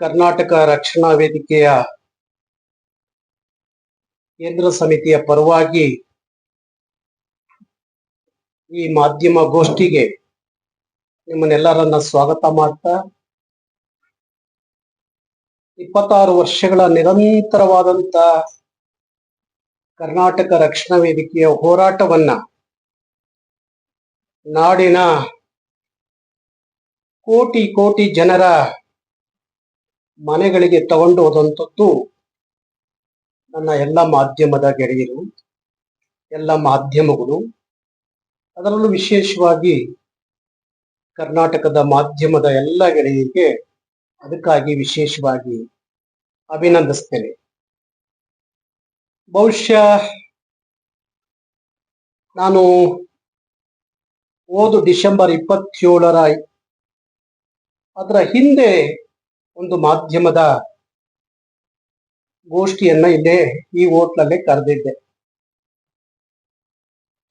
ಕರ್ನಾಟಕ ರಕ್ಷಣಾ ವೇದಿಕೆಯ ಕೇಂದ್ರ ಸಮಿತಿಯ ಪರವಾಗಿ ಈ ಮಾಧ್ಯಮ ಗೋಷ್ಠಿಗೆ ನಿಮ್ಮನ್ನೆಲ್ಲರನ್ನ ಸ್ವಾಗತ ಮಾಡ್ತಾ ಇಪ್ಪತ್ತಾರು ವರ್ಷಗಳ ನಿರಂತರವಾದಂತ ಕರ್ನಾಟಕ ರಕ್ಷಣಾ ವೇದಿಕೆಯ ಹೋರಾಟವನ್ನ ನಾಡಿನ ಕೋಟಿ ಕೋಟಿ ಜನರ ಮನೆಗಳಿಗೆ ತಗೊಂಡು ಹೋದಂಥದ್ದು ನನ್ನ ಎಲ್ಲ ಮಾಧ್ಯಮದ ಗೆಳೆಯರು, ಎಲ್ಲ ಮಾಧ್ಯಮಗಳು. ಅದರಲ್ಲೂ ವಿಶೇಷವಾಗಿ ಕರ್ನಾಟಕದ ಮಾಧ್ಯಮದ ಎಲ್ಲ ಗೆಳೆಯರಿಗೆ ಅದಕ್ಕಾಗಿ ವಿಶೇಷವಾಗಿ ಅಭಿನಂದಿಸ್ತೇನೆ. ಬಹುಶಃ ನಾನು ಓದು ಡಿಸೆಂಬರ್ ಇಪ್ಪತ್ತೇಳರ, ಅದರ ಹಿಂದೆ ಒಂದು ಮಾಧ್ಯಮದ ಗೋಷ್ಠಿಯನ್ನ ಇಲ್ಲೇ ಈ ಹೋಟ್ಲಲ್ಲೇ ಕರೆದಿದ್ದೆ.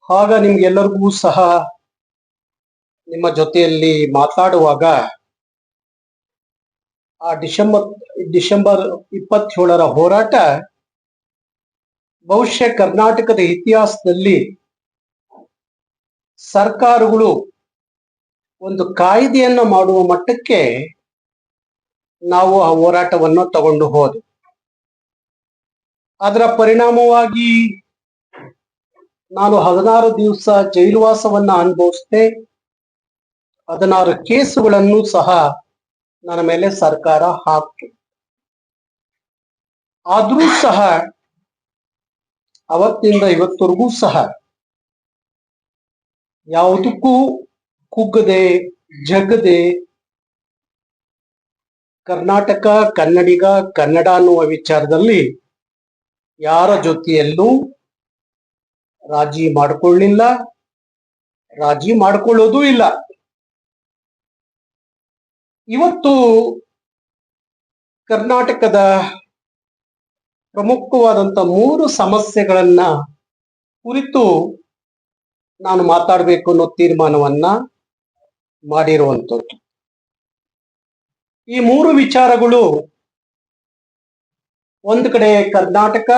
ಆಗ ನಿಮ್ಗೆಲ್ಲರಿಗೂ ಸಹ ನಿಮ್ಮ ಜೊತೆಯಲ್ಲಿ ಮಾತಾಡುವಾಗ ಆ ಡಿಸೆಂಬರ್ ಡಿಸೆಂಬರ್ ಇಪ್ಪತ್ತೇಳರ ಹೋರಾಟ ಬಹುಶಃ ಕರ್ನಾಟಕದ ಇತಿಹಾಸದಲ್ಲಿ ಸರ್ಕಾರಗಳು ಒಂದು ಕಾಯ್ದೆಯನ್ನು ಮಾಡುವ ಮಟ್ಟಕ್ಕೆ ನಾವು ಆ ಹೋರಾಟವನ್ನು ತಗೊಂಡು ಹೋದೆ. ಅದರ ಪರಿಣಾಮವಾಗಿ ನಾನು ಹದಿನಾರು ದಿವಸ ಜೈಲುವಾಸವನ್ನ ಅನುಭವಿಸಿದೆ. ಹದಿನಾರು ಕೇಸುಗಳನ್ನು ಸಹ ನನ್ನ ಮೇಲೆ ಸರ್ಕಾರ ಹಾಕಿತು. ಆದ್ರೂ ಸಹ ಅವತ್ತಿಂದ ಇವತ್ತವರೆಗೂ ಸಹ ಯಾವುದಕ್ಕೂ ಕುಗ್ಗದೆ ಜಗದೆ ಕರ್ನಾಟಕ, ಕನ್ನಡಿಗ, ಕನ್ನಡ ಅನ್ನುವ ವಿಚಾರದಲ್ಲಿ ಯಾರ ಜೊತೆಯಲ್ಲೂ ರಾಜಿ ಮಾಡಿಕೊಳ್ಳಿಲ್ಲ, ರಾಜಿ ಮಾಡಿಕೊಳ್ಳೋದೂ ಇಲ್ಲ. ಇವತ್ತು ಕರ್ನಾಟಕದ ಪ್ರಮುಖವಾದಂತ ಮೂರು ಸಮಸ್ಯೆಗಳನ್ನ ಕುರಿತು ನಾನು ಮಾತಾಡಬೇಕು ಅನ್ನೋ ತೀರ್ಮಾನವನ್ನ ಮಾಡಿರುವಂಥದ್ದು. ಈ ಮೂರು ವಿಚಾರಗಳು ಒಂದು ಕಡೆ ಕರ್ನಾಟಕ,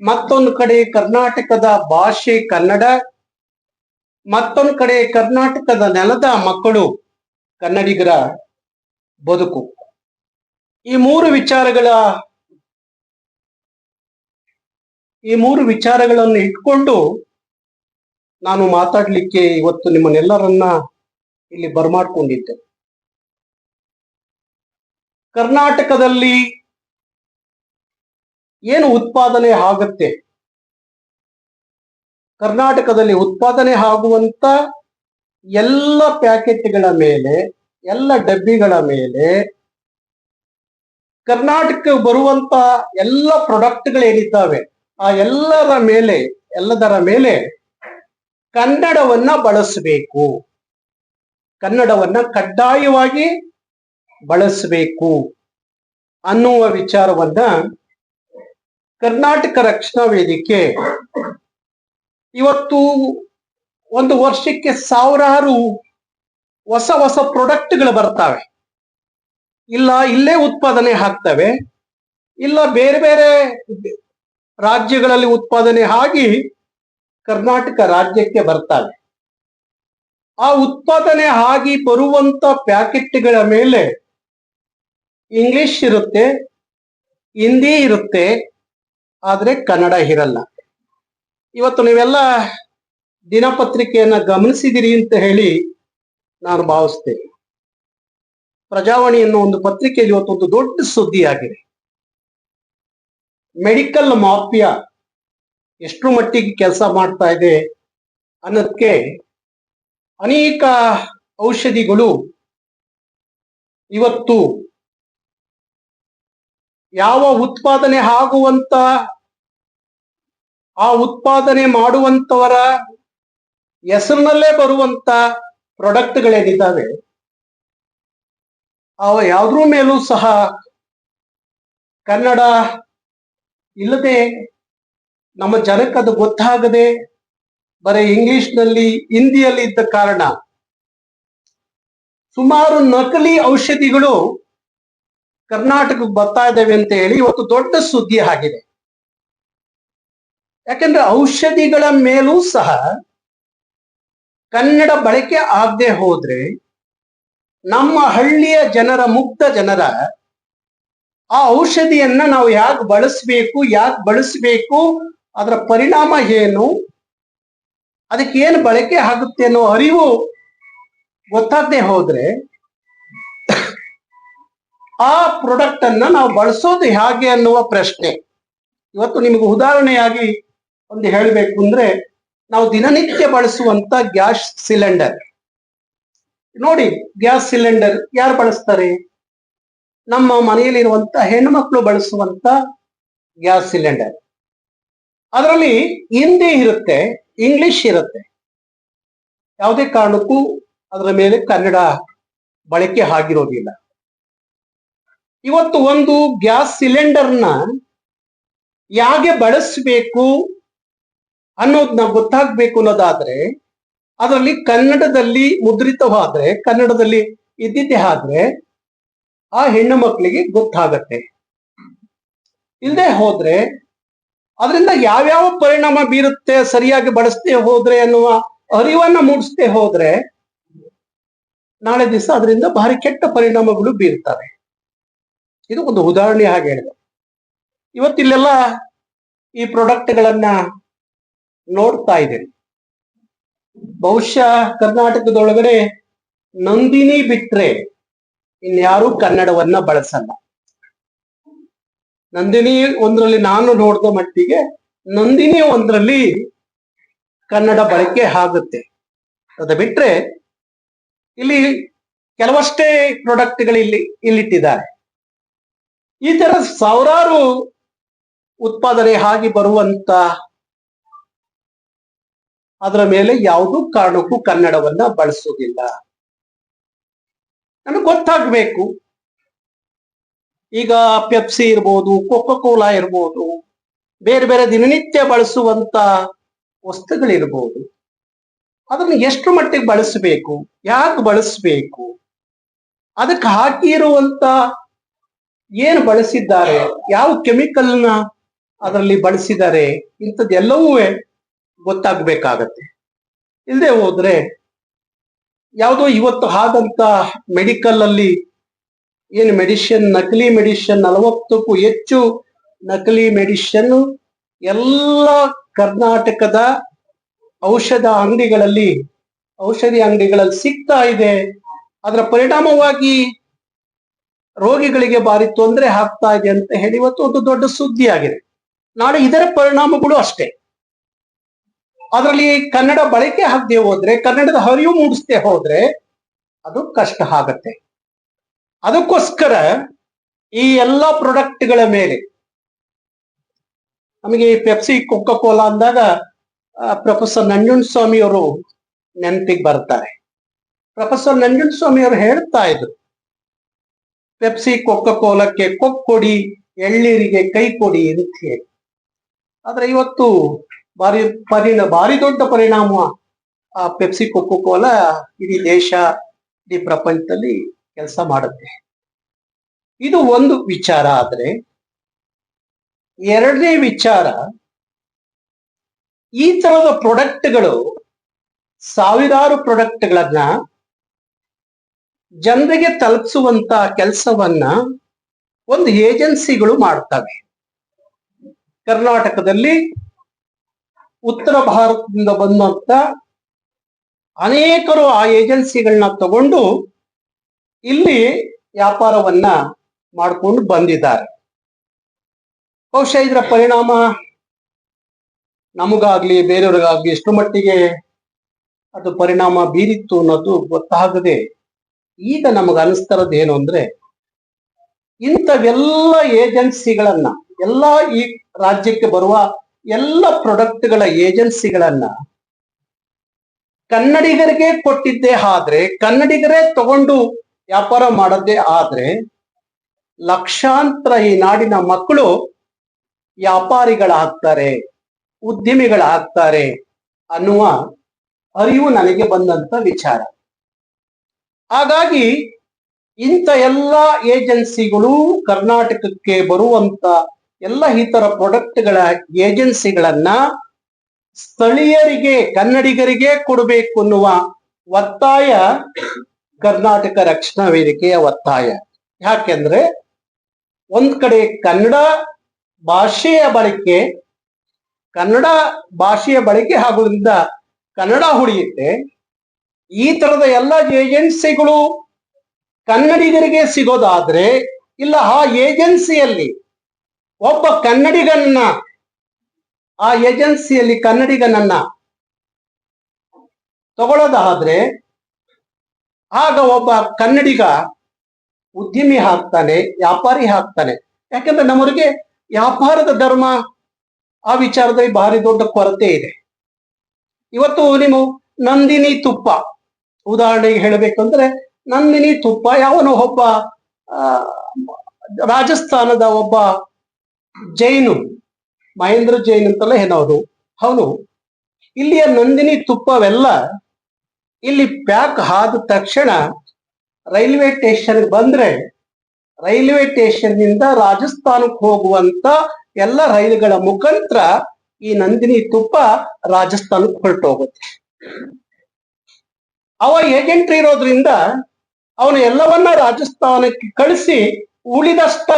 ಮತ್ತೊಂದು ಕಡೆ ಕರ್ನಾಟಕದ ಭಾಷೆ ಕನ್ನಡ, ಮತ್ತೊಂದು ಕಡೆ ಕರ್ನಾಟಕದ ನೆಲದ ಮಕ್ಕಳು ಕನ್ನಡಿಗರ ಬದುಕು. ಈ ಮೂರು ವಿಚಾರಗಳ, ಈ ಮೂರು ವಿಚಾರಗಳನ್ನು ಇಟ್ಕೊಂಡು ನಾನು ಮಾತಾಡಲಿಕ್ಕೆ ಇವತ್ತು ನಿಮ್ಮನ್ನೆಲ್ಲರನ್ನ ಇಲ್ಲಿ ಬರ್ಮಾಡ್ಕೊಂಡಿದ್ದೆ. ಕರ್ನಾಟಕದಲ್ಲಿ ಏನು ಉತ್ಪಾದನೆ ಆಗುತ್ತೆ? ಕರ್ನಾಟಕದಲ್ಲಿ ಉತ್ಪಾದನೆ ಆಗುವಂತ ಎಲ್ಲ ಪ್ಯಾಕೆಟ್ಗಳ ಮೇಲೆ, ಎಲ್ಲ ಡಬ್ಬಿಗಳ ಮೇಲೆ ಕರ್ನಾಟಕ ಬರುವಂತ ಎಲ್ಲ ಪ್ರಾಡಕ್ಟ್ಗಳೇನಿದ್ದಾವೆ ಆ ಎಲ್ಲರ ಮೇಲೆ, ಎಲ್ಲದರ ಮೇಲೆ ಕನ್ನಡವನ್ನ ಬಳಸಬೇಕು. ಕನ್ನಡವನ್ನ ಕಡ್ಡಾಯವಾಗಿ ಬಳಸಬೇಕು ಅನ್ನುವ ವಿಚಾರವನ್ನ ಕರ್ನಾಟಕ ರಕ್ಷಣಾ ವೇದಿಕೆ ಇವತ್ತು ಒಂದು ವರ್ಷಕ್ಕೆ ಸಾವಿರಾರು ಹೊಸ ಹೊಸ ಪ್ರೊಡಕ್ಟ್ಗಳು ಬರ್ತಾವೆ. ಇಲ್ಲ, ಇಲ್ಲೇ ಉತ್ಪಾದನೆ ಆಗ್ತವೆ. ಇಲ್ಲ, ಬೇರೆ ಬೇರೆ ರಾಜ್ಯಗಳಲ್ಲಿ ಉತ್ಪಾದನೆ ಆಗಿ ಕರ್ನಾಟಕ ರಾಜ್ಯಕ್ಕೆ ಬರ್ತವೆ. ಆ ಉತ್ಪಾದನೆ ಆಗಿ ಬರುವಂತ ಪ್ಯಾಕೆಟ್ಗಳ ಮೇಲೆ ಇಂಗ್ಲಿಷ್ ಇರುತ್ತೆ ಹಿಂದಿ ಇರುತ್ತೆ, ಆದರೆ ಕನ್ನಡ ಇರಲ್ಲ. ಇವತ್ತು ನೀವೆಲ್ಲ ದಿನಪತ್ರಿಕೆಯನ್ನು ಗಮನಿಸಿದಿರಿ ಅಂತ ಹೇಳಿ ನಾನು ಭಾವಿಸ್ತೇನೆ. ಪ್ರಜಾವಾಣಿ ಅನ್ನೋ ಒಂದು ಪತ್ರಿಕೆಯಲ್ಲಿ ಇವತ್ತೊಂದು ದೊಡ್ಡ ಸುದ್ದಿ ಆಗಿದೆ ಮೆಡಿಕಲ್ ಮಾಫಿಯಾ ಎಷ್ಟು ಮಟ್ಟಿಗೆ ಕೆಲಸ ಮಾಡ್ತಾ ಇದೆ ಅನ್ನೋದಕ್ಕೆ ಅನೇಕ ಔಷಧಿಗಳು ಇವತ್ತು ಯಾವ ಉತ್ಪಾದನೆ ಆಗುವಂತ, ಆ ಉತ್ಪಾದನೆ ಮಾಡುವಂತವರ ಹೆಸರಿನಲ್ಲೇ ಬರುವಂತ ಪ್ರಾಡಕ್ಟ್ಗಳೇನಿದ್ದಾವೆ, ಅವ ಯಾವ್ದ್ರ ಮೇಲೂ ಸಹ ಕನ್ನಡ ಇಲ್ಲದೆ ನಮ್ಮ ಜನಕ್ಕೆ ಅದು ಗೊತ್ತಾಗದೆ ಬರೀ ಇಂಗ್ಲಿಷ್ನಲ್ಲಿ ಹಿಂದಿಯಲ್ಲಿ ಇದ್ದ ಕಾರಣ ಸುಮಾರು ನಕಲಿ ಔಷಧಿಗಳು ಕರ್ನಾಟಕಕ್ಕೆ ಬರ್ತಾ ಇದ್ದೇವೆ ಅಂತ ಹೇಳಿ ಇವತ್ತು ದೊಡ್ಡ ಸುದ್ದಿ ಆಗಿದೆ. ಯಾಕಂದ್ರೆ ಔಷಧಿಗಳ ಮೇಲೂ ಸಹ ಕನ್ನಡ ಬಳಕೆ ಆಗದೆ ಹೋದ್ರೆ ನಮ್ಮ ಹಳ್ಳಿಯ ಜನರ, ಮುಕ್ತ ಜನರ ಆ ಔಷಧಿಯನ್ನ ನಾವು ಯಾಕೆ ಬಳಸಬೇಕು ಯಾಕೆ ಬಳಸಬೇಕು, ಅದರ ಪರಿಣಾಮ ಏನು, ಅದಕ್ಕೆ ಏನು ಬಳಕೆ ಆಗುತ್ತೆ ಅನ್ನೋ ಅರಿವು ಗೊತ್ತಾಗದೆ ಹೋದ್ರೆ ಆ ಪ್ರಾಡಕ್ಟ್ ಅನ್ನ ನಾವು ಬಳಸೋದು ಹೇಗೆ ಅನ್ನುವ ಪ್ರಶ್ನೆ. ಇವತ್ತು ನಿಮಗೆ ಉದಾಹರಣೆಯಾಗಿ ಒಂದು ಹೇಳಬೇಕು ಅಂದ್ರೆ, ನಾವು ದಿನನಿತ್ಯ ಬಳಸುವಂತ ಗ್ಯಾಸ್ ಸಿಲಿಂಡರ್. ನೋಡಿ, ಗ್ಯಾಸ್ ಸಿಲಿಂಡರ್ ಯಾರು ಬಳಸ್ತಾರೆ? ನಮ್ಮ ಮನೆಯಲ್ಲಿರುವಂತ ಹೆಣ್ಮಕ್ಳು ಬಳಸುವಂತ ಗ್ಯಾಸ್ ಸಿಲಿಂಡರ್. ಅದರಲ್ಲಿ ಹಿಂದಿ ಇರುತ್ತೆ, ಇಂಗ್ಲಿಷ್ ಇರುತ್ತೆ. ಯಾವುದೇ ಕಾರಣಕ್ಕೂ ಅದರ ಮೇಲೆ ಕನ್ನಡ ಬಳಕೆ ಆಗಿರೋದಿಲ್ಲ. ಇವತ್ತು ಒಂದು ಗ್ಯಾಸ್ ಸಿಲಿಂಡರ್ನ ಯಾಕೆ ಬಳಸಬೇಕು ಅನ್ನೋದನ್ನ ಗೊತ್ತಾಗ್ಬೇಕು ಅನ್ನೋದಾದ್ರೆ, ಅದರಲ್ಲಿ ಕನ್ನಡದಲ್ಲಿ ಮುದ್ರಿತವಾದ್ರೆ ಕನ್ನಡದಲ್ಲಿ ಇದ್ದಿದ್ದೆ ಆದ್ರೆ ಆ ಹೆಣ್ಣು ಮಕ್ಕಳಿಗೆ ಗೊತ್ತಾಗತ್ತೆ. ಇಲ್ಲದೆ ಹೋದ್ರೆ, ಅದರಿಂದ ಯಾವ್ಯಾವ ಪರಿಣಾಮ ಬೀರುತ್ತೆ, ಸರಿಯಾಗಿ ಬಳಸದೆ ಹೋದ್ರೆ ಅನ್ನುವ ಅರಿವನ್ನ ಮೂಡಿಸದೆ ಹೋದ್ರೆ, ನಾಳೆ ದಿವಸ ಅದರಿಂದ ಭಾರಿ ಕೆಟ್ಟ ಪರಿಣಾಮಗಳು ಬೀರ್ತವೆ. ಇದು ಒಂದು ಉದಾಹರಣೆ ಹಾಗೆ ಹೇಳಿದೆ. ಇವತ್ತಿಲ್ಲೆಲ್ಲ ಈ ಪ್ರಾಡಕ್ಟ್ಗಳನ್ನ ನೋಡ್ತಾ ಇದ್ದೇನೆ. ಬಹುಶಃ ಕರ್ನಾಟಕದೊಳಗಡೆ ನಂದಿನಿ ಬಿಟ್ರೆ ಇನ್ಯಾರೂ ಕನ್ನಡವನ್ನ ಬಳಸಲ್ಲ. ನಂದಿನಿ ಒಂದರಲ್ಲಿ ನಾನು ನೋಡಿದ ಮಟ್ಟಿಗೆ ನಂದಿನಿ ಒಂದರಲ್ಲಿ ಕನ್ನಡ ಬಳಕೆ ಆಗುತ್ತೆ. ಅದ ಬಿಟ್ರೆ ಇಲ್ಲಿ ಕೆಲವಷ್ಟೇ ಪ್ರಾಡಕ್ಟ್ಗಳು ಇಲ್ಲಿ, ಇಲ್ಲಿಟ್ಟಿದ್ದಾರೆ. ಈ ತರ ಸಾವಿರಾರು ಉತ್ಪಾದನೆ ಆಗಿ ಬರುವಂತ ಅದರ ಮೇಲೆ ಯಾವುದೂ ಕಾರಣಕ್ಕೂ ಕನ್ನಡವನ್ನ ಬಳಸುವುದಿಲ್ಲ. ನನಗೆ ಗೊತ್ತಾಗ್ಬೇಕು. ಈಗ ಪೆಪ್ಸಿ ಇರ್ಬೋದು ಕೋಕೋ ಕೋಲಾ ಇರ್ಬೋದು, ಬೇರೆ ಬೇರೆ ದಿನನಿತ್ಯ ಬಳಸುವಂತ ವಸ್ತುಗಳಿರ್ಬೋದು. ಅದನ್ನ ಎಷ್ಟು ಮಟ್ಟಿಗೆ ಬಳಸಬೇಕು, ಯಾಕೆ ಬಳಸಬೇಕು, ಅದಕ್ಕೆ ಹಾಕಿರುವಂತ ಏನು ಬಳಸಿದ್ದಾರೆ, ಯಾವ ಕೆಮಿಕಲ್ನ ಅದರಲ್ಲಿ ಬಳಸಿದ್ದಾರೆ ಇಂಥದ್ದೆಲ್ಲವೂ ಗೊತ್ತಾಗಬೇಕಾಗತ್ತೆ. ಇಲ್ಲದೆ ಹೋದ್ರೆ ಯಾವುದೋ ಇವತ್ತು ಆದಂತ ಮೆಡಿಕಲ್ ಅಲ್ಲಿ ಏನು ಮೆಡಿಷನ್ ನಕಲಿ ಮೆಡಿಷನ್ ನಲವತ್ತಕ್ಕೂ ಹೆಚ್ಚು ನಕಲಿ ಮೆಡಿಷನ್ ಎಲ್ಲ ಕರ್ನಾಟಕದ ಔಷಧ ಅಂಗಡಿಗಳಲ್ಲಿ, ಔಷಧಿ ಅಂಗಡಿಗಳಲ್ಲಿ ಸಿಗ್ತಾ ಇದೆ. ಅದರ ಪರಿಣಾಮವಾಗಿ ರೋಗಿಗಳಿಗೆ ಭಾರಿ ತೊಂದರೆ ಆಗ್ತಾ ಇದೆ ಅಂತ ಹೇಳಿ ಇವತ್ತು ಒಂದು ದೊಡ್ಡ ಸುದ್ದಿ ಆಗಿದೆ ನಾಳೆ ಇದರ ಪರಿಣಾಮಗಳು ಅಷ್ಟೇ. ಅದರಲ್ಲಿ ಕನ್ನಡ ಬಳಕೆ ಆಗದೆ ಹೋದ್ರೆ, ಕನ್ನಡದ ಹರಿವು ಮೂಡಿಸದೆ ಹೋದ್ರೆ ಅದು ಕಷ್ಟ ಆಗತ್ತೆ. ಅದಕ್ಕೋಸ್ಕರ ಈ ಎಲ್ಲ ಪ್ರಾಡಕ್ಟ್ಗಳ ಮೇಲೆ ನಮಗೆ ಪೆಪ್ಸಿ ಕೊಕ್ಕ ಕೋಲಾ ಅಂದಾಗ ಪ್ರೊಫೆಸರ್ ಸ್ವಾಮಿ ಅವರು ನೆನಪಿಗೆ ಬರ್ತಾರೆ. ಪ್ರೊಫೆಸರ್ ಸ್ವಾಮಿ ಅವರು ಹೇಳ್ತಾ ಇದ್ರು ಪೆಪ್ಸಿ ಕೊಕ್ಕ ಕೋಲಕ್ಕೆ ಕೊಡಿ ಎಳ್ಳೀರಿಗೆ ಕೈ ಕೊಡಿ ಹೇಳಿ ಆದ್ರೆ ಇವತ್ತು ಭಾರಿ ಪರಿಣ ಭಾರಿ ದೊಡ್ಡ ಪರಿಣಾಮ ಆ ಪೆಪ್ಸಿ ಕೊಕ್ಕೋ ಕೋಲಾ ಇಡೀ ದೇಶ, ಇಡೀ ಪ್ರಪಂಚದಲ್ಲಿ ಕೆಲಸ ಮಾಡುತ್ತೆ. ಇದು ಒಂದು ವಿಚಾರ ಆದ್ರೆ, ಎರಡನೇ ವಿಚಾರ, ಈ ತರದ ಪ್ರೊಡಕ್ಟ್ಗಳು ಸಾವಿರಾರು ಪ್ರಾಡಕ್ಟ್ಗಳನ್ನ ಜನರಿಗೆ ತಲುಪಿಸುವಂತ ಕೆಲಸವನ್ನ ಒಂದು ಏಜೆನ್ಸಿಗಳು ಮಾಡ್ತವೆ. ಕರ್ನಾಟಕದಲ್ಲಿ ಉತ್ತರ ಭಾರತದಿಂದ ಬಂದಂತ ಅನೇಕರು ಆ ಏಜೆನ್ಸಿಗಳನ್ನ ತಗೊಂಡು ಇಲ್ಲಿ ವ್ಯಾಪಾರವನ್ನ ಮಾಡಿಕೊಂಡು ಬಂದಿದ್ದಾರೆ. ಬಹುಶಃ ಇದರ ಪರಿಣಾಮ ನಮಗಾಗ್ಲಿ, ಬೇರೆಯವ್ರಿಗಾಗ್ಲಿ ಎಷ್ಟು ಮಟ್ಟಿಗೆ ಅದು ಪರಿಣಾಮ ಬೀರಿತ್ತು ಅನ್ನೋದು ಗೊತ್ತಾಗದೆ ಈಗ ನಮಗ ಅನಿಸ್ತಿರೋದು ಏನು ಅಂದ್ರೆ, ಇಂಥವೆಲ್ಲ ಏಜೆನ್ಸಿಗಳನ್ನ, ಎಲ್ಲ ಈ ರಾಜ್ಯಕ್ಕೆ ಬರುವ ಎಲ್ಲ ಪ್ರೊಡಕ್ಟ್ಗಳ ಏಜೆನ್ಸಿಗಳನ್ನ ಕನ್ನಡಿಗರಿಗೆ ಕೊಟ್ಟಿದ್ದೇ ಆದ್ರೆ, ಕನ್ನಡಿಗರೇ ತಗೊಂಡು ವ್ಯಾಪಾರ ಮಾಡದೇ ಆದ್ರೆ, ಲಕ್ಷಾಂತರ ಈ ನಾಡಿನ ಮಕ್ಕಳು ವ್ಯಾಪಾರಿಗಳಾಗ್ತಾರೆ, ಉದ್ಯಮಿಗಳಾಗ್ತಾರೆ ಅನ್ನುವ ಅರಿವು ನನಗೆ ಬಂದಂತ ವಿಚಾರ. ಹಾಗಾಗಿ ಇಂಥ ಎಲ್ಲ ಏಜೆನ್ಸಿಗಳು ಕರ್ನಾಟಕಕ್ಕೆ ಬರುವಂತ ಎಲ್ಲ ಇತರ ಪ್ರಾಡಕ್ಟ್ಗಳ ಏಜೆನ್ಸಿಗಳನ್ನ ಸ್ಥಳೀಯರಿಗೆ, ಕನ್ನಡಿಗರಿಗೆ ಕೊಡಬೇಕು ಅನ್ನುವ ಒತ್ತಾಯ ಕರ್ನಾಟಕ ರಕ್ಷಣಾ ವೇದಿಕೆಯ ಒತ್ತಾಯ. ಯಾಕೆಂದ್ರೆ ಒಂದ್ ಕಡೆ ಕನ್ನಡ ಭಾಷೆಯ ಬಳಕೆ, ಕನ್ನಡ ಭಾಷೆಯ ಬಳಕೆ ಆಗೋದ್ರಿಂದ ಕನ್ನಡ ಉಳಿಯುತ್ತೆ. ಈ ತರದ ಎಲ್ಲ ಏಜೆನ್ಸಿಗಳು ಕನ್ನಡಿಗರಿಗೆ ಸಿಗೋದಾದ್ರೆ, ಇಲ್ಲ ಆ ಏಜೆನ್ಸಿಯಲ್ಲಿ ಒಬ್ಬ ಕನ್ನಡಿಗನ್ನ ಆ ಏಜೆನ್ಸಿಯಲ್ಲಿ ಕನ್ನಡಿಗನನ್ನ ತಗೊಳ್ಳೋದಾದ್ರೆ ಆಗ ಒಬ್ಬ ಕನ್ನಡಿಗ ಉದ್ಯಮಿ ಹಾಕ್ತಾನೆ ವ್ಯಾಪಾರಿ ಹಾಕ್ತಾನೆ ಯಾಕಂದ್ರೆ ನಮ್ಮವರಿಗೆ ವ್ಯಾಪಾರದ ಧರ್ಮ ಆ ವಿಚಾರದಲ್ಲಿ ಭಾರಿ ದೊಡ್ಡ ಕೊರತೆ ಇದೆ. ಇವತ್ತು ನೀವು ನಂದಿನಿ ತುಪ್ಪ ಉದಾಹರಣೆಗೆ ಹೇಳಬೇಕು ಅಂದ್ರೆ ನಂದಿನಿ ತುಪ್ಪ, ಯಾವನೋ ಒಬ್ಬ ರಾಜಸ್ಥಾನದ ಒಬ್ಬ ಜೈನು, ಮಹೇಂದ್ರ ಜೈನ್ ಅಂತಲ್ಲ ಏನವರು ಅವನು ಇಲ್ಲಿಯ ನಂದಿನಿ ತುಪ್ಪವೆಲ್ಲ ಇಲ್ಲಿ ಪ್ಯಾಕ್ ಆದ ತಕ್ಷಣ ರೈಲ್ವೆ ಸ್ಟೇಷನ್ ಬಂದ್ರೆ, ರೈಲ್ವೆ ಸ್ಟೇಷನ್ನಿಂದ ರಾಜಸ್ಥಾನಕ್ಕೆ ಹೋಗುವಂತ ಎಲ್ಲ ರೈಲುಗಳ ಮುಖಾಂತರ ಈ ನಂದಿನಿ ತುಪ್ಪ ರಾಜಸ್ಥಾನಕ್ಕೆ ಹೊರಟೋಗುತ್ತೆ. ಅವ ಏಜೆಂಟ್ ಇರೋದ್ರಿಂದ ಅವನು ಎಲ್ಲವನ್ನ ರಾಜಸ್ಥಾನಕ್ಕೆ ಕಳಿಸಿ ಉಳಿದಷ್ಟ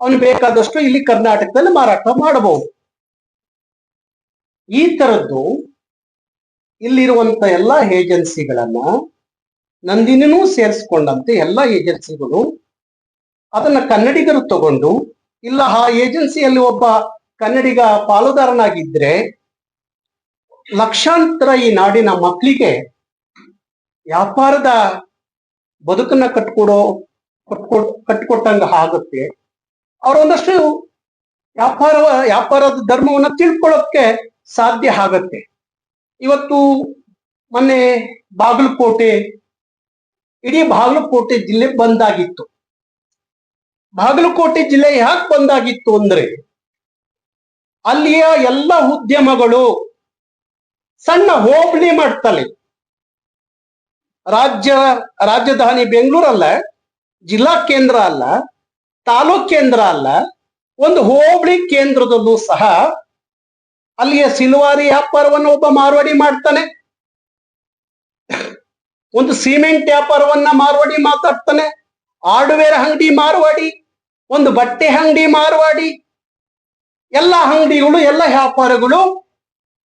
ಅವನು ಬೇಕಾದಷ್ಟು ಇಲ್ಲಿ ಕರ್ನಾಟಕದಲ್ಲಿ ಮಾರಾಟ ಮಾಡಬಹುದು. ಈ ತರದ್ದು ಇಲ್ಲಿರುವಂತ ಎಲ್ಲಾ ಏಜೆನ್ಸಿಗಳನ್ನ ನಂದಿನಿನೂ ಸೇರಿಸ್ಕೊಂಡಂತೆ ಎಲ್ಲಾ ಏಜೆನ್ಸಿಗಳು ಅದನ್ನ ಕನ್ನಡಿಗರು ತಗೊಂಡು, ಇಲ್ಲ ಆ ಏಜೆನ್ಸಿಯಲ್ಲಿ ಒಬ್ಬ ಕನ್ನಡಿಗ ಪಾಲುದಾರನಾಗಿದ್ರೆ ಲಕ್ಷಾಂತರ ಈ ನಾಡಿನ ಮಕ್ಕಳಿಗೆ ವ್ಯಾಪಾರದ ಬದುಕನ್ನ ಕಟ್ಕೊಡೋ, ಕಟ್ಕೊ, ಕಟ್ಕೊಟ್ಟಂಗ ಆಗುತ್ತೆ. ಅವರೊಂದಷ್ಟು ವ್ಯಾಪಾರ ವ್ಯಾಪಾರದ ಧರ್ಮವನ್ನ ತಿಳ್ಕೊಳ್ಳೋಕೆ ಸಾಧ್ಯ ಆಗತ್ತೆ. ಇವತ್ತು ಮೊನ್ನೆ ಬಾಗಲಕೋಟೆ, ಇಡೀ ಬಾಗಲಕೋಟೆ ಜಿಲ್ಲೆ ಬಂದಾಗಿತ್ತು. ಬಾಗಲಕೋಟೆ ಜಿಲ್ಲೆ ಯಾಕೆ ಬಂದಾಗಿತ್ತು ಅಂದ್ರೆ, ಅಲ್ಲಿಯ ಎಲ್ಲ ಉದ್ಯಮಗಳು ಸಣ್ಣ ಹೋಬಳಿ ಮಾಡ್ತಲೆ. ರಾಜ್ಯ, ರಾಜಧಾನಿ ಬೆಂಗಳೂರಲ್ಲ, ಜಿಲ್ಲಾ ಕೇಂದ್ರ ಅಲ್ಲ, ತಾಲೂಕ್ ಕೇಂದ್ರ ಅಲ್ಲ, ಒಂದು ಹೋಬಳಿ ಕೇಂದ್ರದಲ್ಲೂ ಸಹ ಅಲ್ಲಿಯ ಸಿಲ್ವಾರಿ ವ್ಯಾಪಾರವನ್ನು ಒಬ್ಬ ಮಾರ್ವಾಡಿ ಮಾಡ್ತಾನೆ. ಒಂದು ಸಿಮೆಂಟ್ ವ್ಯಾಪಾರವನ್ನ ಮಾರ್ವಾಡಿ ಮಾತಾಡ್ತಾನೆ. ಹಾರ್ಡ್ವೇರ್ ಅಂಗಡಿ ಮಾರ್ವಾಡಿ, ಒಂದು ಬಟ್ಟೆ ಅಂಗಡಿ ಮಾರ್ವಾಡಿ, ಎಲ್ಲ ಅಂಗಡಿಗಳು, ಎಲ್ಲ ವ್ಯಾಪಾರಗಳು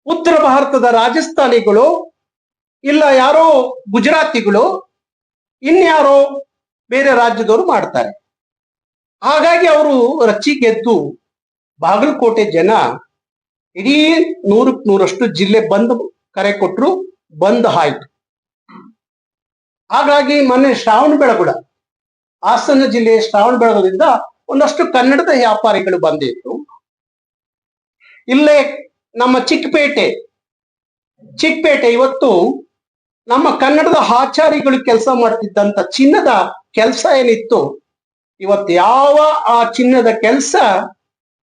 ಉತ್ತರ ಭಾರತದ ರಾಜಸ್ಥಾನಿಗಳು ಇಲ್ಲ ಯಾರೋ ಗುಜರಾತಿಗಳು, ಇನ್ಯಾರೋ ಬೇರೆ ರಾಜ್ಯದವರು ಮಾಡ್ತಾರೆ. ಹಾಗಾಗಿ ಅವರು ರಚ್ಚಿ ಗೆದ್ದು ಬಾಗಲಕೋಟೆ ಜನ ಇಡೀ ನೂರಕ್ ನೂರಷ್ಟು ಜಿಲ್ಲೆ ಬಂದ್ ಕರೆ ಕೊಟ್ಟರು ಬಂದ್ ಆಯ್ತು. ಹಾಗಾಗಿ ಮೊನ್ನೆ ಶ್ರಾವಣ ಬೆಳಗುಡ, ಹಾಸನ ಜಿಲ್ಲೆ ಶ್ರಾವಣ ಬೆಳಗುಡದಿಂದ ಒಂದಷ್ಟು ಕನ್ನಡದ ವ್ಯಾಪಾರಿಗಳು ಬಂದಿತ್ತು ಇಲ್ಲೇ ನಮ್ಮ ಚಿಕ್ಕಪೇಟೆ ಚಿಕ್ಕಪೇಟೆ ಇವತ್ತು ನಮ್ಮ ಕನ್ನಡದ ಆಚಾರಿಗಳು ಕೆಲಸ ಮಾಡ್ತಿದ್ದಂತ ಚಿನ್ನದ ಕೆಲಸ ಏನಿತ್ತು? ಇವತ್ತು ಯಾವ ಆ ಚಿನ್ನದ ಕೆಲಸ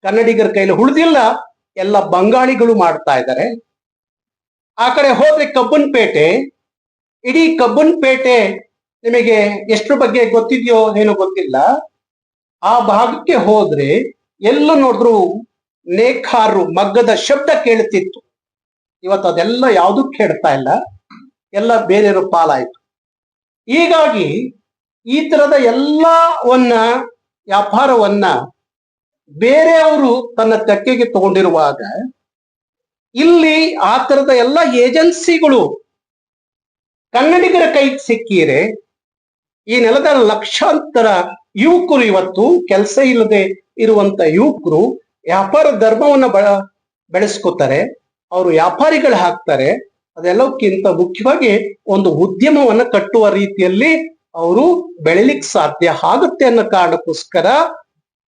ಕನ್ನಡಿಗರ ಕೈಲಿ ಉಳಿದಿಲ್ಲ, ಎಲ್ಲ ಬಂಗಾಳಿಗಳು ಮಾಡ್ತಾ ಇದ್ದಾರೆ. ಆ ಕಡೆ ಹೋದ್ರೆ ಕಬ್ಬನ್ಪೇಟೆ, ಇಡೀ ಕಬ್ಬನ್ಪೇಟೆ ನಿಮಗೆ ಎಷ್ಟು ಬಗ್ಗೆ ಗೊತ್ತಿದೆಯೋ ಏನೋ ಗೊತ್ತಿಲ್ಲ. ಆ ಭಾಗಕ್ಕೆ ಹೋದ್ರೆ ಎಲ್ಲ ನೋಡಿದ್ರು ನೇಕಾರರು ಮಗ್ಗದ ಶಬ್ದ ಕೇಳುತ್ತಿತ್ತು ಇವತ್ತು ಅದೆಲ್ಲ ಯಾವುದು ಕೇಳ್ತಾ ಇಲ್ಲ. ಎಲ್ಲ ಬೇರೆಯವರು ಪಾಲಾಯಿತು. ಹೀಗಾಗಿ ಈ ತರದ ಎಲ್ಲವನ್ನ ವ್ಯಾಪಾರವನ್ನ ಬೇರೆಯವರು ತನ್ನ ತೆಕ್ಕೆಗೆ ತಗೊಂಡಿರುವಾಗ ಇಲ್ಲಿ ಆ ತರದ ಎಲ್ಲ ಏಜೆನ್ಸಿಗಳು ಕನ್ನಡಿಗರ ಕೈಗೆ ಸಿಕ್ಕಿರೆ, ಈ ನೆಲದ ಲಕ್ಷಾಂತರ ಯುವಕರು ಇವತ್ತು ಕೆಲಸ ಇಲ್ಲದೆ ಇರುವಂತ ಯುವಕರು ವ್ಯಾಪಾರ ಧರ್ಮವನ್ನ ಬಳ, ಬೆಳೆಸ್ಕೋತಾರೆ, ಅವರು ವ್ಯಾಪಾರಿಗಳು ಹಾಕ್ತಾರೆ ಅದೆಲ್ಲಕ್ಕಿಂತ ಮುಖ್ಯವಾಗಿ ಒಂದು ಉದ್ಯಮವನ್ನ ಕಟ್ಟುವ ರೀತಿಯಲ್ಲಿ ಅವರು ಬೆಳಿಲಿಕ್ಕೆ ಸಾಧ್ಯ ಆಗುತ್ತೆ ಅನ್ನೋ ಕಾರಣಕ್ಕೋಸ್ಕರ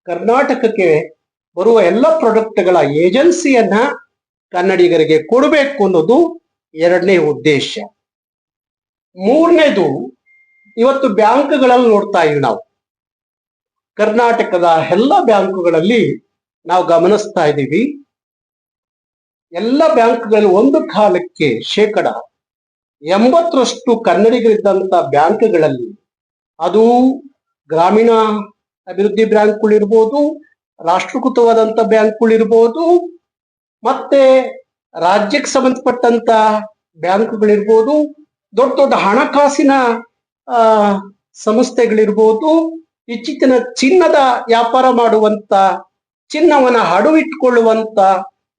ಕರ್ನಾಟಕಕ್ಕೆ ಬರುವ ಎಲ್ಲ ಪ್ರಾಡಕ್ಟ್ಗಳ ಏಜೆನ್ಸಿಯನ್ನ ಕನ್ನಡಿಗರಿಗೆ ಕೊಡಬೇಕು ಅನ್ನೋದು ಎರಡನೇ ಉದ್ದೇಶ. ಮೂರನೇದು, ಇವತ್ತು ಬ್ಯಾಂಕ್ಗಳಲ್ಲಿ ನೋಡ್ತಾ ಇದೀವಿ ನಾವು. ಕರ್ನಾಟಕದ ಎಲ್ಲ ಬ್ಯಾಂಕುಗಳಲ್ಲಿ ನಾವು ಗಮನಿಸ್ತಾ ಇದ್ದೀವಿ. ಎಲ್ಲ ಬ್ಯಾಂಕ್ಗಳಲ್ಲಿ ಒಂದು ಕಾಲಕ್ಕೆ ಶೇಕಡ ಎಂಬತ್ತರಷ್ಟು ಕನ್ನಡಿಗರಿದ್ದಂತ ಬ್ಯಾಂಕ್ಗಳಲ್ಲಿ ಅದು ಗ್ರಾಮೀಣ ಅಭಿವೃದ್ಧಿ ಬ್ಯಾಂಕ್ಗಳಿರ್ಬೋದು, ರಾಷ್ಟ್ರೀಕೃತವಾದಂಥ ಬ್ಯಾಂಕ್ಗಳಿರ್ಬೋದು, ಮತ್ತೆ ರಾಜ್ಯಕ್ಕೆ ಸಂಬಂಧಪಟ್ಟಂತ ಬ್ಯಾಂಕ್ಗಳಿರ್ಬೋದು, ದೊಡ್ಡ ದೊಡ್ಡ ಹಣಕಾಸಿನ ಸಂಸ್ಥೆಗಳಿರ್ಬೋದು, ಇತ್ತೀಚಿನ ಚಿನ್ನದ ವ್ಯಾಪಾರ ಮಾಡುವಂತ ಚಿನ್ನವನ್ನ ಹಡುವಿಟ್ಕೊಳ್ಳುವಂತ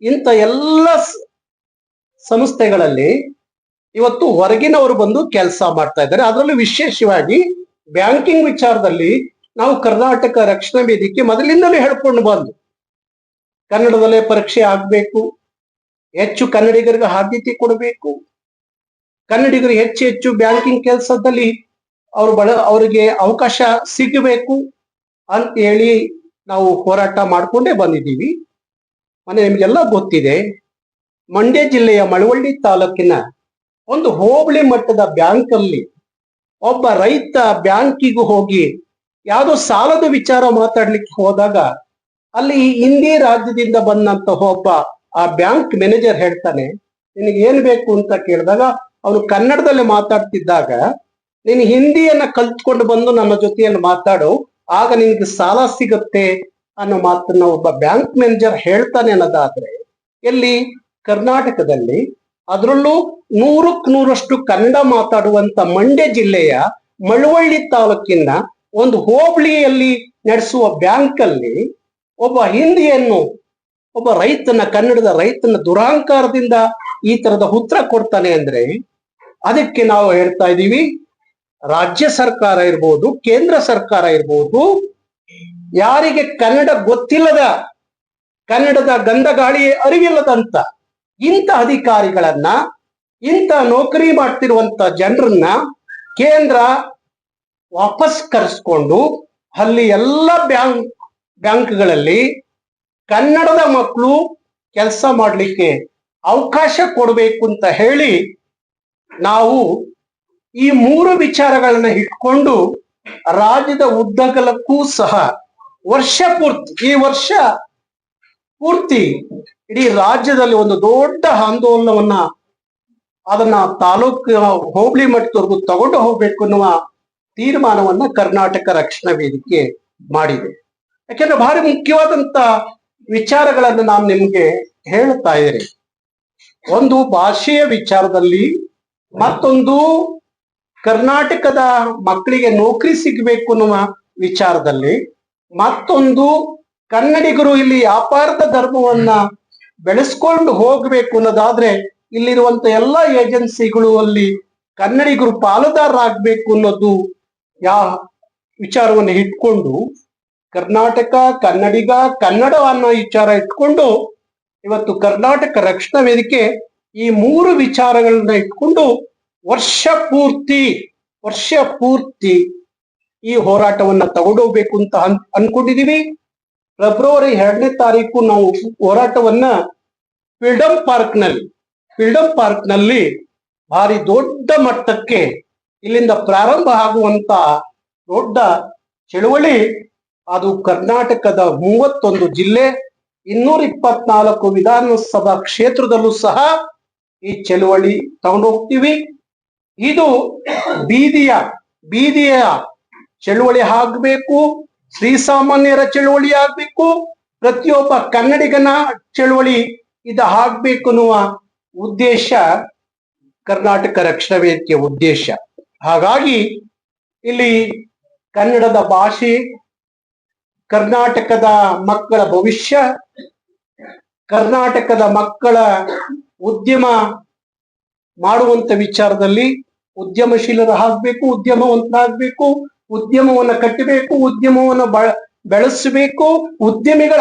ಇಂಥ ಎಲ್ಲ ಸಂಸ್ಥೆಗಳಲ್ಲಿ ಇವತ್ತು ಹೊರಗಿನವರು ಬಂದು ಕೆಲಸ ಮಾಡ್ತಾ ಇದ್ದಾರೆ. ಅದರಲ್ಲೂ ವಿಶೇಷವಾಗಿ ಬ್ಯಾಂಕಿಂಗ್ ವಿಚಾರದಲ್ಲಿ ನಾವು ಕರ್ನಾಟಕ ರಕ್ಷಣಾ ವೇದಿಕೆ ಮೊದಲಿಂದಲೂ ಹೇಳ್ಕೊಂಡು ಬಂದು ಕನ್ನಡದಲ್ಲೇ ಪರೀಕ್ಷೆ ಆಗ್ಬೇಕು, ಹೆಚ್ಚು ಕನ್ನಡಿಗರಿಗೆ ಆದ್ಯತೆ ಕೊಡಬೇಕು, ಕನ್ನಡಿಗರು ಹೆಚ್ಚು ಹೆಚ್ಚು ಬ್ಯಾಂಕಿಂಗ್ ಕೆಲಸದಲ್ಲಿ ಅವರು ಬಳ, ಅವರಿಗೆ ಅವಕಾಶ ಸಿಗಬೇಕು ಅಂತ ಹೇಳಿ ನಾವು ಹೋರಾಟ ಮಾಡ್ಕೊಂಡೇ ಬಂದಿದ್ದೀವಿ. ಮನೆ ನಿಮಗೆಲ್ಲ ಗೊತ್ತಿದೆ, ಮಂಡ್ಯ ಜಿಲ್ಲೆಯ ಮಳವಳ್ಳಿ ತಾಲೂಕಿನ ಒಂದು ಹೋಬಳಿ ಮಟ್ಟದ ಬ್ಯಾಂಕ್ ಅಲ್ಲಿ ಒಬ್ಬ ರೈತ ಬ್ಯಾಂಕಿಗೂ ಹೋಗಿ ಯಾವುದೋ ಸಾಲದ ವಿಚಾರ ಮಾತಾಡ್ಲಿಕ್ಕೆ ಹೋದಾಗ ಅಲ್ಲಿ ಹಿಂದಿ ರಾಜ್ಯದಿಂದ ಬಂದಂತ ಒಬ್ಬ ಆ ಬ್ಯಾಂಕ್ ಮ್ಯಾನೇಜರ್ ಹೇಳ್ತಾನೆ, ನಿನಗೆ ಏನ್ ಬೇಕು ಅಂತ ಕೇಳಿದಾಗ ಅವನು ಕನ್ನಡದಲ್ಲಿ ಮಾತಾಡ್ತಿದ್ದಾಗ, ನೀನು ಹಿಂದಿಯನ್ನ ಕಲ್ತ್ಕೊಂಡು ಬಂದು ನಮ್ಮ ಜೊತೆಯಲ್ಲಿ ಮಾತಾಡು, ಆಗ ನಿನಗೆ ಸಾಲ ಸಿಗುತ್ತೆ ಅನ್ನೋ ಮಾತನ್ನ ಒಬ್ಬ ಬ್ಯಾಂಕ್ ಮ್ಯಾನೇಜರ್ ಹೇಳ್ತಾನೆ ಅನ್ನೋದಾದ್ರೆ, ಎಲ್ಲಿ? ಕರ್ನಾಟಕದಲ್ಲಿ. ಅದರಲ್ಲೂ ನೂರಕ್ ನೂರಷ್ಟು ಕನ್ನಡ ಮಾತಾಡುವಂತ ಮಂಡ್ಯ ಜಿಲ್ಲೆಯ ಮಳವಳ್ಳಿ ತಾಲೂಕಿನ ಒಂದು ಹೋಬಳಿಯಲ್ಲಿ ನಡೆಸುವ ಬ್ಯಾಂಕ್ ಅಲ್ಲಿ ಒಬ್ಬ ಹಿಂದಿಯನ್ನು, ಒಬ್ಬ ರೈತನ, ಕನ್ನಡದ ರೈತನ ದುರಾಂಕಾರದಿಂದ ಈ ತರದ ಉತ್ತರ ಕೊಡ್ತಾನೆ ಅಂದ್ರೆ, ಅದಕ್ಕೆ ನಾವು ಹೇಳ್ತಾ ಇದ್ದೀವಿ, ರಾಜ್ಯ ಸರ್ಕಾರ ಇರ್ಬೋದು, ಕೇಂದ್ರ ಸರ್ಕಾರ ಇರ್ಬೋದು ಯಾರಿಗೆ ಕನ್ನಡ ಗೊತ್ತಿಲ್ಲದ ಕನ್ನಡದ ಗಂಧಗಾಳಿ ಅರಿವಿಲ್ಲದಂತ ಇಂಥ ಅಧಿಕಾರಿಗಳನ್ನ, ಇಂಥ ನೌಕರಿ ಮಾಡ್ತಿರುವಂತ ಜನರನ್ನ ಕೇಂದ್ರ ವಾಪಸ್ ಕರೆಸ್ಕೊಂಡು ಅಲ್ಲಿ ಎಲ್ಲ ಬ್ಯಾಂಕ್, ಬ್ಯಾಂಕ್ಗಳಲ್ಲಿ ಕನ್ನಡದ ಮಕ್ಕಳು ಕೆಲಸ ಮಾಡಲಿಕ್ಕೆ ಅವಕಾಶ ಕೊಡಬೇಕು ಅಂತ ಹೇಳಿ ನಾವು ಈ ಮೂರು ವಿಚಾರಗಳನ್ನ ಇಟ್ಕೊಂಡು ರಾಜ್ಯದ ಉದ್ದಗಲಕ್ಕೂ ಸಹ ವರ್ಷ ಪೂರ್ತಿ, ಈ ವರ್ಷ ಪೂರ್ತಿ ಇಡೀ ರಾಜ್ಯದಲ್ಲಿ ಒಂದು ದೊಡ್ಡ ಆಂದೋಲನವನ್ನ ಅದನ್ನ ತಾಲೂಕು ಹೋಬಳಿ ಮಟ್ಟದವರೆಗೂ ತಗೊಂಡು ಹೋಗ್ಬೇಕು ಅನ್ನುವ ತೀರ್ಮಾನವನ್ನ ಕರ್ನಾಟಕ ರಕ್ಷಣಾ ವೇದಿಕೆ ಮಾಡಿದೆ. ಯಾಕೆಂದ್ರೆ ಭಾರಿ ಮುಖ್ಯವಾದಂತ ವಿಚಾರಗಳನ್ನು ನಾನು ನಿಮ್ಗೆ ಹೇಳ್ತಾ ಇದ್ದೇನೆ. ಒಂದು ಭಾಷೆಯ ವಿಚಾರದಲ್ಲಿ ಮತ್ತೊಂದು ಕರ್ನಾಟಕದ ಮಕ್ಕಳಿಗೆ ನೌಕರಿ ಸಿಗಬೇಕು ಅನ್ನುವ ವಿಚಾರದಲ್ಲಿ ಮತ್ತೊಂದು ಕನ್ನಡಿಗರು ಇಲ್ಲಿ ವ್ಯಾಪಾರದ ಧರ್ಮವನ್ನ ಬೆಳೆಸ್ಕೊಂಡು ಹೋಗ್ಬೇಕು ಅನ್ನೋದಾದ್ರೆ ಇಲ್ಲಿರುವಂತ ಎಲ್ಲಾ ಏಜೆನ್ಸಿಗಳು ಅಲ್ಲಿ ಕನ್ನಡಿಗರು ಪಾಲುದಾರರಾಗ್ಬೇಕು ಅನ್ನೋದು ಯಾ ವಿಚಾರವನ್ನು ಇಟ್ಕೊಂಡು ಕರ್ನಾಟಕ, ಕನ್ನಡಿಗ, ಕನ್ನಡ ಅನ್ನೋ ವಿಚಾರ ಇಟ್ಕೊಂಡು ಇವತ್ತು ಕರ್ನಾಟಕ ರಕ್ಷಣಾ ವೇದಿಕೆ ಈ ಮೂರು ವಿಚಾರಗಳನ್ನ ಇಟ್ಕೊಂಡು ವರ್ಷ ಪೂರ್ತಿ ವರ್ಷ ಪೂರ್ತಿ ಈ ಹೋರಾಟವನ್ನ ತಗೊಂಡೋಗ್ಬೇಕು ಅಂತ ಅನ್, ಅನ್ಕೊಂಡಿದೀವಿ. ಫೆಬ್ರವರಿ ಎರಡನೇ ತಾರೀಕು ನಾವು ಹೋರಾಟವನ್ನ ಫ್ರೀಡಮ್ ಪಾರ್ಕ್ನಲ್ಲಿ ಫ್ರೀಡಮ್ ಪಾರ್ಕ್ನಲ್ಲಿ ಭಾರಿ ದೊಡ್ಡ ಮಟ್ಟಕ್ಕೆ ಇಲ್ಲಿಂದ ಪ್ರಾರಂಭ ಆಗುವಂತ ದೊಡ್ಡ ಚಳುವಳಿ ಅದು ಕರ್ನಾಟಕದ ಮೂವತ್ತೊಂದು ಜಿಲ್ಲೆ, ಇನ್ನೂರ ಇಪ್ಪತ್ನಾಲ್ಕು ವಿಧಾನಸಭಾ ಕ್ಷೇತ್ರದಲ್ಲೂ ಸಹ ಈ ಚಳುವಳಿ ತಗೊಂಡು ಹೋಗ್ತೀವಿ ಇದು ಬೀದಿಯ ಬೀದಿಯ ಚಳುವಳಿ ಆಗ್ಬೇಕು ಶ್ರೀಸಾಮಾನ್ಯರ ಚಳುವಳಿ ಆಗ್ಬೇಕು, ಪ್ರತಿಯೊಬ್ಬ ಕನ್ನಡಿಗನ ಚಳುವಳಿ ಇದು ಆಗ್ಬೇಕು ಅನ್ನುವ ಉದ್ದೇಶ ಕರ್ನಾಟಕ ರಕ್ಷಣಾ ವೇದಿಕೆಯ ಉದ್ದೇಶ. ಹಾಗಾಗಿ ಇಲ್ಲಿ ಕನ್ನಡದ ಭಾಷೆ, ಕರ್ನಾಟಕದ ಮಕ್ಕಳ ಭವಿಷ್ಯ, ಕರ್ನಾಟಕದ ಮಕ್ಕಳ ಉದ್ಯಮ ಮಾಡುವಂತ ವಿಚಾರದಲ್ಲಿ ಉದ್ಯಮಶೀಲರಾಗಬೇಕು ಉದ್ಯಮವಂತರಾಗಬೇಕು ಉದ್ಯಮವನ್ನ ಕಟ್ಟಬೇಕು ಉದ್ಯಮವನ್ನ ಬೆಳೆಸಬೇಕು ಉದ್ಯಮಿಗಳ